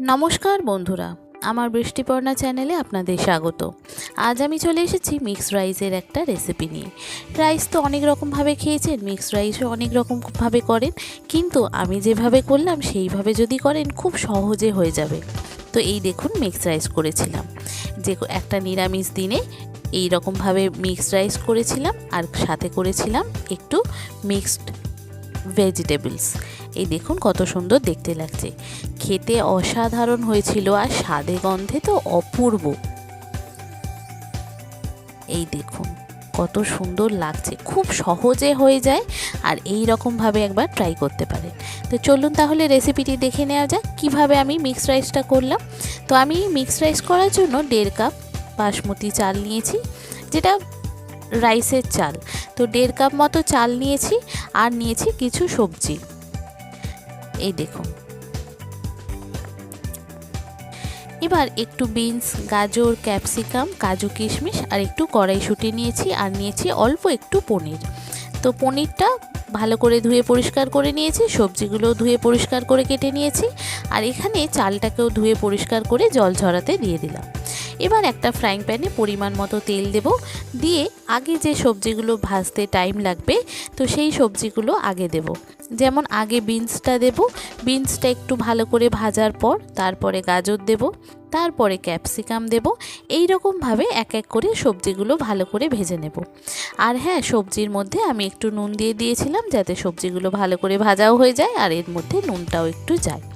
নমস্কার বন্ধুরা, আমার বৃষ্টিপর্ণা চ্যানেলে আপনাদের স্বাগত। আজ আমি চলে এসেছি মিক্সড রাইসের একটা রেসিপি নিয়ে। রাইস তো অনেক রকমভাবে খেয়েছেন, মিক্সড রাইসও অনেক রকমভাবে করেন, কিন্তু আমি যেভাবে করলাম সেইভাবে যদি করেন খুব সহজে হয়ে যাবে। তো এই দেখুন, মিক্সড রাইস করেছিলাম। যে একটা নিরামিষ দিনে এই রকমভাবে মিক্সড রাইস করেছিলাম আর সাথে করেছিলাম একটু মিক্সড ভেজিটেবলস। এই দেখুন কত সুন্দর দেখতে লাগছে। খেতে অসাধারণ হয়েছিল আর স্বাদে গন্ধে তো অপূর্ব। এই দেখুন কত সুন্দর লাগছে, খুব সহজে হয়ে যায় আর এই রকমভাবে একবার ট্রাই করতে পারেন। তো চলুন তাহলে রেসিপিটি দেখে নেওয়া যাক, কীভাবে আমি মিক্স রাইসটা করলাম। তো আমি মিক্সড রাইস করার জন্য দেড় কাপ বাসমতি চাল নিয়েছি, যেটা রাইসের চাল। তো দেড় কাপ মতো চাল নিয়েছি আর নিয়েছি কিছু সবজি। এই দেখুন এবার একটু বিনস, গাজর, ক্যাপসিকাম, কাজু কিশমিশ আর একটু কড়াইশুঁটি নিয়েছি আর নিয়েছি অল্প একটু পনির। তো পনিরটা ভালো করে ধুয়ে পরিষ্কার করে নিয়েছি সবজিগুলো ধুয়ে পরিষ্কার করে কেটে নিয়েছি আর এখানে চালটাকেও ধুয়ে পরিষ্কার করে জল ঝরাতে দিয়ে দিলাম। এবার একটা ফ্রাইং প্যানে পরিমাণ মতো তেল দেব। দিয়ে আগে যে সবজিগুলো ভাজতে টাইম লাগবে, তো সেই সবজিগুলো আগে দেব। যেমন আগে বিনসটা দেব। বিনসটা একটু ভালো করে ভাজার পর তারপরে গাজর দেব। তারপরে ক্যাপসিকাম দেব। এই রকমভাবে এক এক করে সবজিগুলো ভালো করে ভেজে নেব। আর হ্যাঁ সবজির মধ্যে আমি একটু নুন দিয়ে দিয়েছিলাম যাতে সবজিগুলো ভালো করে ভাজাও হয়ে যায় আর এর মধ্যে নুনটাও একটু যায়।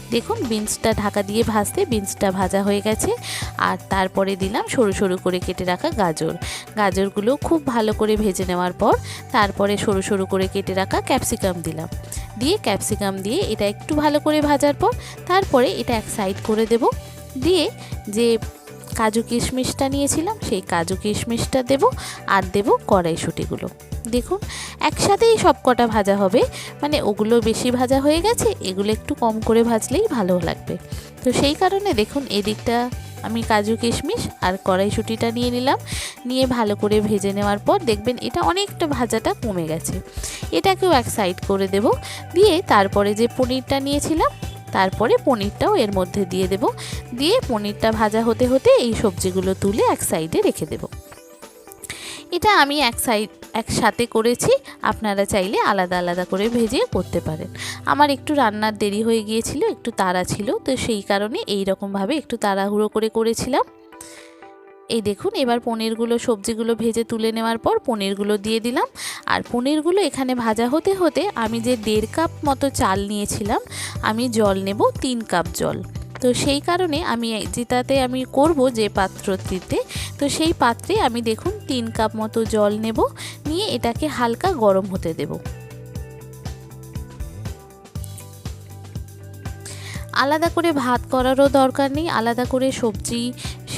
দেখুন বিনসটা ঢাকা দিয়ে ভাজতে বিনসটা ভাজা হয়ে গেছে। আর তারপরে দিলাম সরু সরু করে কেটে রাখা গাজর। গাজরগুলো খুব ভালো করে ভেজে নেওয়ার পর তারপরে সরু সরু করে কেটে রাখা ক্যাপসিকাম দিলাম। দিয়ে ক্যাপসিকাম দিয়ে এটা একটু ভালো করে ভাজার পর তারপরে এটা এক সাইড করে দেব। দিয়ে যে কাজু কিশমিশটা নিয়েছিলাম, সেই কাজু কিশমিশটা দেব আর দেব কড়াইশুঁটিগুলো। দেখুন, একসাথেই সব কটা ভাজা হবে মানে ওগুলো বেশি ভাজা হয়ে গেছে, এগুলো একটু কম করে ভাজলেই ভালো লাগবে। তো সেই কারণে দেখুন, এদিকটা আমি কাজু কিশমিশ আর কড়াইশুঁটিটা নিয়ে নিলাম, নিয়ে ভালো করে ভেজে নেওয়ার পর দেখবেন এটা অনেকটা ভাজাটা কমে গেছে। এটাকেও এক সাইড করে দেব, দিয়ে তারপরে যে পনিরটা নিয়েছিলাম তারপরে পনিরটাও এর মধ্যে দিয়ে দেব। দিয়ে পনিরটা ভাজা হতে হতে এই সবজিগুলো তুলে এক সাইডে রেখে দেব। এটা আমি এক সাইড একসাথে করেছি, আপনারা চাইলে আলাদা আলাদা করে ভেজে করতে পারেন। আমার একটু রান্নার দেরি হয়ে গিয়েছিল, একটু তাড়া ছিল, তো সেই কারণে এই রকমভাবে একটু তাড়াহুড়ো করে করেছিলাম। এই দেখুন, এবার পনিরগুলো, সবজিগুলো ভেজে তুলে নেওয়ার পর পনিরগুলো দিয়ে দিলাম। আর পনিরগুলো এখানে ভাজা হতে হতে আমি যে দেড় কাপ মতো চাল নিয়েছিলাম, আমি জল নেব তিন কাপ জল। তো সেই কারণে আমি যেটাতে আমি করব যে পাত্রটিতে, তো সেই পাত্রে আমি দেখুন তিন কাপ মতো জল নেব, নিয়ে এটাকে হালকা গরম হতে দেব। আলাদা করে ভাত করারও দরকার নেই, আলাদা করে সবজি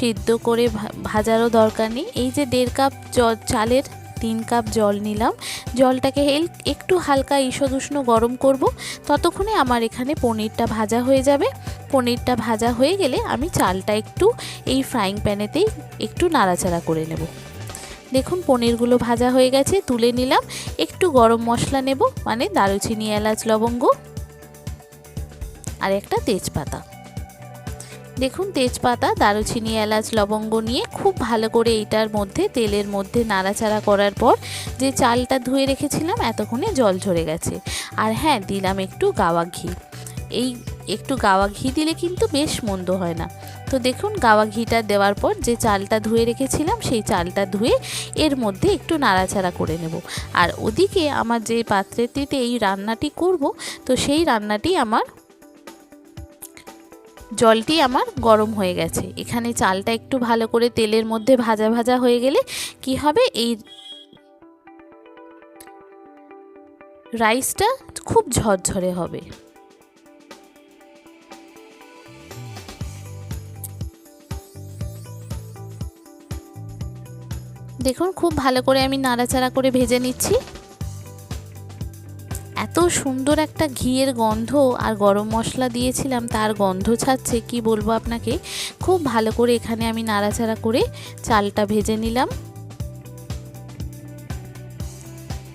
সিদ্ধ করে ভাজারও দরকার নেই। এই যে দেড় কাপ জল, চালের তিন কাপ জল নিলাম। জলটাকে হেল, একটু হালকা ঈষদুষ্ণ গরম করব। ততক্ষণে আমার এখানে পনিরটা ভাজা হয়ে যাবে। পনিরটা ভাজা হয়ে গেলে আমি চালটা একটু এই ফ্রাইং প্যানেতেই একটু নাড়াচাড়া করে নেব। দেখুন, পনিরগুলো ভাজা হয়ে গেছে, তুলে নিলাম। একটু গরম মশলা নেব মানে দারুচিনি, এলাচ, লবঙ্গ আর একটা তেজপাতা। দেখুন, তেজপাতা, দারুচিনি, এলাচ, লবঙ্গ নিয়ে খুব ভালো করে এইটার মধ্যে, তেলের মধ্যে নাড়াচাড়া করার পর যে চালটা ধুয়ে রেখেছিলাম, এতক্ষণে জল ঝরে গেছে। আর হ্যাঁ দিলাম একটু গাওয়া ঘি। এই একটু গাওয়া ঘি দিলে কিন্তু বেশ মন্দ হয় না। তো দেখুন, গাওয়া ঘিটা দেওয়ার পর যে চালটা ধুয়ে রেখেছিলাম, সেই চালটা ধুয়ে এর মধ্যে একটু নাড়াচাড়া করে নেব। আর ওদিকে আমার যে পাত্রটিতে এই রান্নাটি করব, তো সেই রান্নাটি আমার জলটি আমার গরম হয়ে গেছে। এখানে চালটা একটু ভালো করে তেলের মধ্যে ভাজা ভাজা হয়ে গেলে কি হবে? এই রাইসটা খুব ঝরঝরে হবে। দেখুন, খুব ভালো করে আমি নাড়াচাড়া করে ভেজে নিচ্ছি। এত সুন্দর একটা ঘিয়ের গন্ধ আর গরম মশলা দিয়েছিলাম, তার গন্ধ ছাড়ছে, কি বলব আপনাকে? খুব ভালো করে এখানে আমি নাড়াচাড়া করে চালটা ভেজে নিলাম।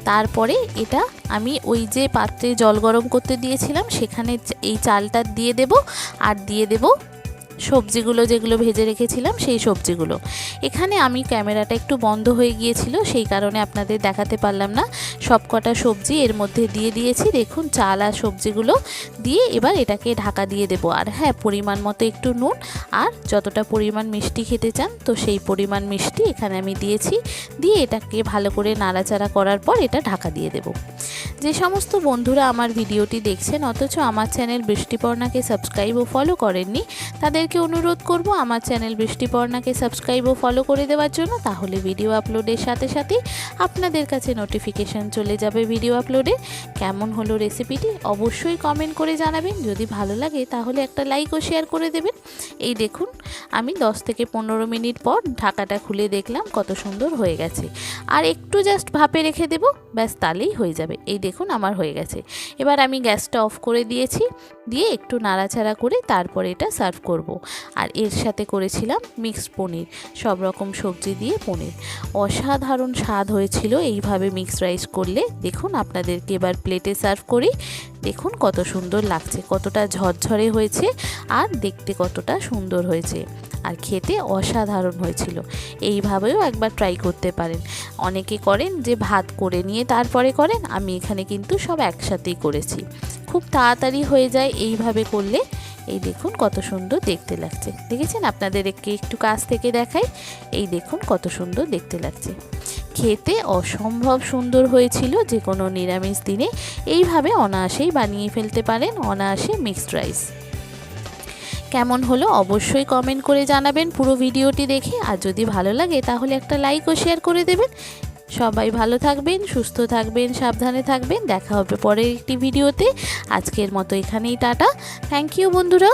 তারপরে এটা আমি ওই যে পাত্রে জল গরম করতে দিয়েছিলাম, সেখানে এই চালটা দিয়ে দেব আর দিয়ে দেব সবজিগুলো যেগুলো ভেজে রেখেছিলাম, সেই সবজিগুলো। এখানে আমি ক্যামেরাটা একটু বন্ধ হয়ে গিয়েছিল, সেই কারণে আপনাদের দেখাতে পারলাম না। সব কটা সবজি এর মধ্যে দিয়ে দিয়েছি, দেখুন চাল আর সবজিগুলো দিয়ে এবার এটাকে ঢাকা দিয়ে দেব। আর হ্যাঁ পরিমাণ মতো একটু নুন, আর যতটা পরিমাণ মিষ্টি খেতে চান, তো সেই পরিমাণ মিষ্টি এখানে আমি দিয়েছি। দিয়ে এটাকে ভালো করে নাড়াচাড়া করার পর এটা ঢাকা দিয়ে দেব। যে সমস্ত বন্ধুরা আমার ভিডিওটি দেখছেন, অথচ আমার চ্যানেল বৃষ্টিপর্ণাকে সাবস্ক্রাইব ও ফলো করেননি, তাদেরকে অনুরোধ করব আমার চ্যানেল বৃষ্টিপর্ণাকে সাবস্ক্রাইব ও ফলো করে দেওয়ার জন্য। তাহলে ভিডিও আপলোডের সাথে সাথে আপনাদের কাছে নোটিফিকেশান চলে যাবে ভিডিও আপলোডে কেমন হলো রেসিপিটি অবশ্যই কমেন্ট করে জানাবেন। যদি ভালো লাগে তাহলে একটা লাইক ও শেয়ার করে দেবেন। এই দেখুন, আমি 10 থেকে পনেরো মিনিট পর ঢাকাটা খুলে দেখলাম কত সুন্দর হয়ে গেছে। আর একটু জাস্ট ভাপে রেখে দেব, ব্যাস তাহলেই হয়ে যাবে। এই দেখুন আমার হয়ে গেছে। এবার আমি গ্যাসটা অফ করে দিয়েছি। দিয়ে একটু নাড়াচাড়া করে তারপরে এটা সার্ভ করব। আর এর সাথে করেছিলাম মিক্সড পনির, সব রকম সবজি দিয়ে পনির। অসাধারণ স্বাদ হয়েছিল এইভাবে মিক্সড রাইস করলে। দেখুন আপনাদেরকে এবার প্লেটে সার্ভ করি। দেখুন কত সুন্দর লাগছে, কতটা ঝরঝরে হয়েছে আর দেখতে কতটা সুন্দর হয়েছে। আর খেতে অসাধারণ হয়েছিল, এইভাবেও একবার ট্রাই করতে পারেন। অনেকে করেন যে ভাত করে নিয়ে তারপরে করেন, আমি এখানে কিন্তু সব একসাথেই করেছি। খুব তাড়াতাড়ি হয়ে যায় এইভাবে করলে। এই দেখুন কত সুন্দর দেখতে লাগছে। দেখেছেন? আপনাদেরকে একটু কাছ থেকে দেখাই। এই দেখুন কত সুন্দর দেখতে লাগছে। খেতে অসম্ভব সুন্দর হয়েছিল যে কোনো নিরামিষ দিনে। এইভাবে অনায়াসেই বানিয়ে ফেলতে পারেন অনায়াসে মিক্সড রাইস। কেমন হলো অবশ্যই কমেন্ট করে জানাবেন পুরো ভিডিওটি দেখে। আর যদি ভালো লাগে তাহলে একটা লাইক ও শেয়ার করে দেবেন। সবাই ভালো থাকবেন, সুস্থ থাকবেন, সাবধানে থাকবেন। দেখা হবে পরের একটি ভিডিওতে। আজকের মতো এখানেই টাটা। থ্যাংক ইউ বন্ধুরা।